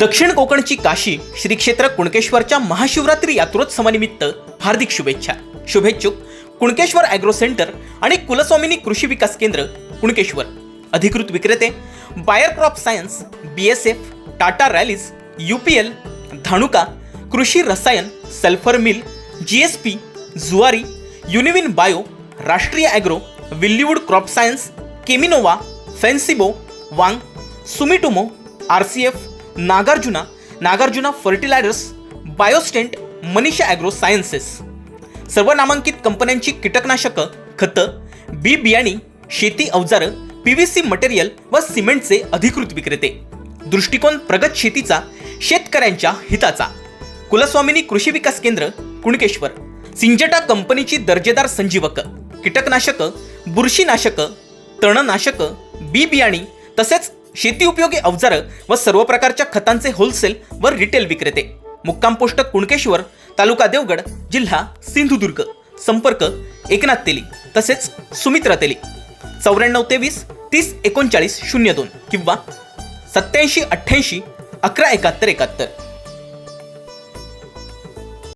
दक्षिण कोकणची काशी श्री क्षेत्र कुणकेश्वरच्या महाशिवरात्री यात्रोत्सवानिमित्त हार्दिक शुभेच्छा. शुभेच्छुक कुणकेश्वर ॲग्रो सेंटर आणि कुलस्वामिनी कृषी विकास केंद्र कुणकेश्वर. अधिकृत विक्रेते Bayer crop science B S F Tata Rallis U P L Dhanuka कृषी रसायन sulphur mill G S P Zuari युनिविन bio Rashtriya agro Willowood crop science Cheminova फेन्सिबो वांग Sumitomo R C F Nagarjuna Nagarjuna fertilisers Biostadt Manisha agro sciences सर्व नामांकित कंपन्यांची कीटकनाशकं खतं बी बियाणी शेती अवजारं पी व्ही सी मटेरियल व सिमेंटचे अधिकृत विक्रेते. दृष्टिकोन प्रगत शेतीचा शेतकऱ्यांच्या हिताचा. कुलस्वामिनी कृषी विकास केंद्र कुणकेश्वर. सिंजटा कंपनीची दर्जेदार संजीवक कीटकनाशकं बुरशीनाशकं तणनाशकं बी बियाणी तसेच शेती उपयोगी अवजारं व सर्व प्रकारच्या खतांचे होलसेल व रिटेल विक्रेते. मुक्काम पोस्ट कुणकेश्वर तालुका देवगड जिल्हा सिंधुदुर्ग. संपर्क एकनाथ तेली तसेच सुमित्रा तेली. चौऱ्याण्णव तेवीस तीस एकोणचाळीस शून्य दोन किंवा सत्याऐंशी अठ्ठ्याऐंशी अकरा एकाहत्तर एकाहत्तर.